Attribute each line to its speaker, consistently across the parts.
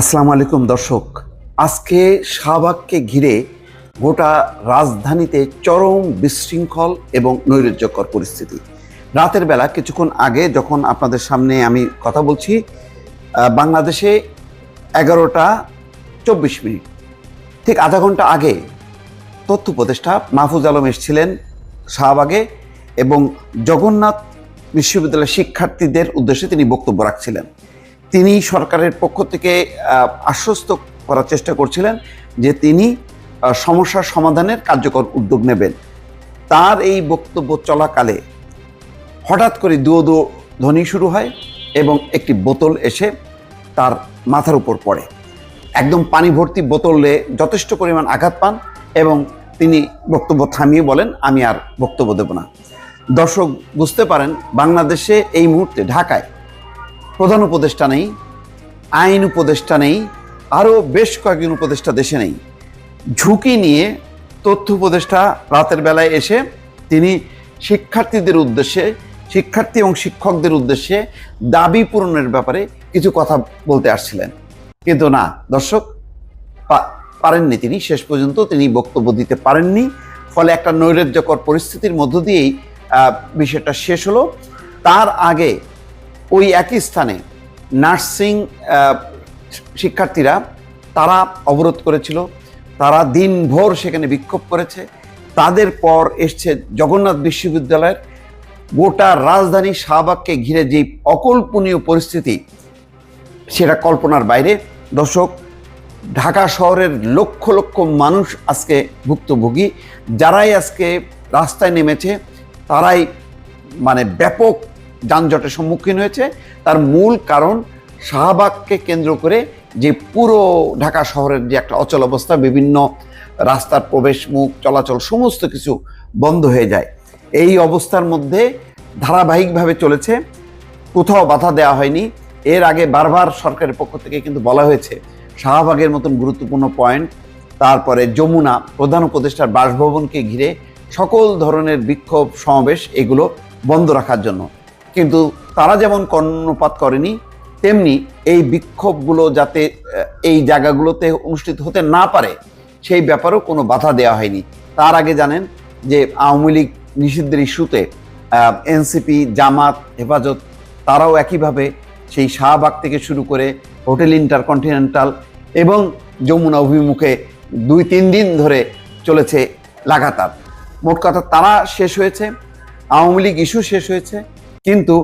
Speaker 1: আসসালামু আলাইকুম, দর্শক। আজকে শাহবাগকে ঘিরে গোটা রাজধানীতে চরম বিশৃঙ্খল এবং নৈরাজ্যকর পরিস্থিতি। রাতের বেলা, কিছুক্ষণ আগে যখন আপনাদের সামনে আমি কথা বলছি বাংলাদেশে এগারোটা চব্বিশ মিনিট। ঠিক আধা ঘণ্টা আগে তথ্য উপদেষ্টা মাহফুজ আলম এসেছিলেন শাহবাগে এবং জগন্নাথ বিশ্ববিদ্যালয়ের শিক্ষার্থীদের উদ্দেশ্যে তিনি বক্তব্য রাখছিলেন। তিনি সরকারের পক্ষ থেকে আশ্বস্ত করার চেষ্টা করছিলেন যে তিনি সমস্যার সমাধানের কার্যকর উদ্যোগ নেবেন। তার এই বক্তব্য চলাকালে হঠাৎ করে দুয়ো দু ধ্বনি শুরু হয় এবং একটি বোতল এসে তার মাথার উপর পড়ে। একদম পানি ভর্তি বোতলে যথেষ্ট পরিমাণ আঘাত পান এবং তিনি বক্তব্য থামিয়ে বলেন, আমি আর বক্তব্য দেব না। দর্শক, বুঝতে পারেন, বাংলাদেশে এই মুহূর্তে ঢাকায় প্রধান উপদেষ্টা নেই, আইন উপদেষ্টা নেই, আরও বেশ কয়েকজন উপদেষ্টা দেশে নেই। ঝুঁকি নিয়ে তথ্য উপদেষ্টা রাতের বেলায় এসে তিনি শিক্ষার্থীদের উদ্দেশ্যে, শিক্ষার্থী এবং শিক্ষকদের উদ্দেশ্যে দাবি পূরণের ব্যাপারে কিছু কথা বলতে আসছিলেন। কিন্তু না, দর্শক পারেননি তিনি, শেষ পর্যন্ত তিনি বক্তব্য দিতে পারেননি। ফলে একটা নৈরাজ্যকর পরিস্থিতির মধ্য দিয়েই বিষয়টা শেষ হলো। তার আগে ওই একই স্থানে নার্সিং শিক্ষার্থীরা তারা অবরোধ করেছিল, তারা দিনভর সেখানে বিক্ষোভ করেছে। তাদের পর এসছে জগন্নাথ বিশ্ববিদ্যালয়ের গোটা রাজধানী শাহবাগকে ঘিরে যে অকল্পনীয় পরিস্থিতি, সেটা কল্পনার বাইরে। দর্শক, ঢাকা শহরের লক্ষ লক্ষ মানুষ আজকে ভুক্তভোগী, যারাই আজকে রাস্তায় নেমেছে, তারাই মানে ব্যাপক যানজটের সম্মুখীন হয়েছে। তার মূল কারণ শাহবাগকে কেন্দ্র করে যে পুরো ঢাকা শহরের যে একটা অচল অবস্থা, বিভিন্ন রাস্তার প্রবেশ, মুখ, চলাচল, সমস্ত কিছু বন্ধ হয়ে যায়। এই অবস্থার মধ্যে ধারাবাহিকভাবে চলেছে। কোথাও বাধা দেওয়া হয়নি। এর আগে বারবার সরকারের পক্ষ থেকে কিন্তু বলা হয়েছে, শাহবাগের মতন গুরুত্বপূর্ণ পয়েন্ট, তারপরে যমুনা, প্রধান উপদেষ্টার বাসভবনকে ঘিরে সকল ধরনের বিক্ষোভ সমাবেশ, এগুলো বন্ধ রাখার জন্য। কিন্তু তারা যেমন কর্ণপাত করেনি, তেমনি এই বিক্ষোভগুলো যাতে এই জায়গাগুলোতে অনুষ্ঠিত হতে না পারে, সেই ব্যাপারেও কোনো বাধা দেওয়া হয়নি। তার আগে জানেন যে আওয়ামী লীগ নিষিদ্ধের ইস্যুতে এনসিপি, জামাত, হেফাজত, তারাও একইভাবে সেই শাহবাগ থেকে শুরু করে হোটেল ইন্টারকন্টিনেন্টাল এবং যমুনা অভিমুখে দুই, তিন দিন ধরে চলেছে লাগাতার। মোট কথা তারা শেষ হয়েছে, আওয়ামী লীগ ইস্যু শেষ হয়েছে কিন্তু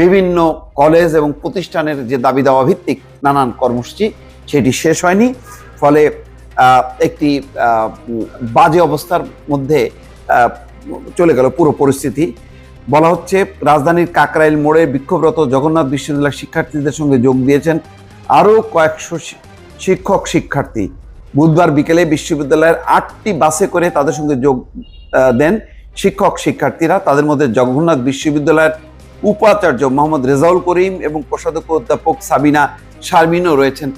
Speaker 1: বিভিন্ন কলেজ এবং প্রতিষ্ঠানের যে দাবি দাওয়া ভিত্তিক নানান কর্মসূচি সেটি শেষ হয়নি। ফলে একটি বাজে অবস্থার মধ্যে চলে গেল পুরো পরিস্থিতি। বলা হচ্ছে, রাজধানীর কাকরাইল মোড়ে বিক্ষোভরত জগন্নাথ বিশ্ববিদ্যালয়ের শিক্ষার্থীদের সঙ্গে যোগ দিয়েছেন আরও কয়েকশো শিক্ষক, শিক্ষার্থী। বুধবার বিকেলে বিশ্ববিদ্যালয়ের আটটি বাসে করে তাদের সঙ্গে যোগ দেন শিক্ষক, শিক্ষার্থীরা। তাদের মধ্যে জগন্নাথ বিশ্ববিদ্যালয়ের উপাচার্য মোহাম্মদ রেজাউল করিম এবং কোষাধ্যক্ষ অধ্যাপক সাবিনা শারমিনও রয়েছেন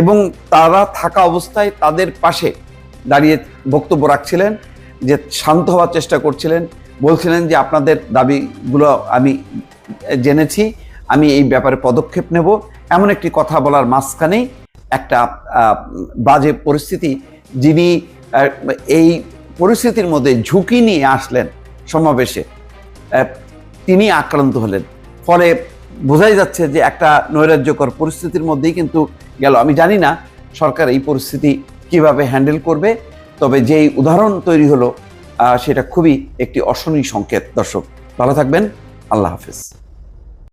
Speaker 1: এবং তারা থাকা অবস্থায় তাদের পাশে দাঁড়িয়ে বক্তব্য রাখছিলেন, যে শান্ত হওয়ার চেষ্টা করছিলেন, বলছিলেন যে আপনাদের দাবিগুলো আমি জেনেছি, আমি এই ব্যাপারে পদক্ষেপ নেব। এমন একটি কথা বলার মাঝখানেই একটা বাজে পরিস্থিতি, যিনি এই পরিস্থিতির মধ্যে ঝুঁকি নিয়ে আসলেন সমাবেশে। তিনি আক্রান্ত হলেন। ফলে বোঝাই যাচ্ছে যে একটা নৈরাজ্যকর পরিস্থিতির মধ্যেই কিন্তু গেল। আমি জানি না সরকার এই পরিস্থিতি কীভাবে হ্যান্ডেল করবে, তবে যেই উদাহরণ তৈরি হলো সেটা খুবই একটি অশনি সংকেত। দর্শক, ভালো থাকবেন। আল্লাহ হাফিজ।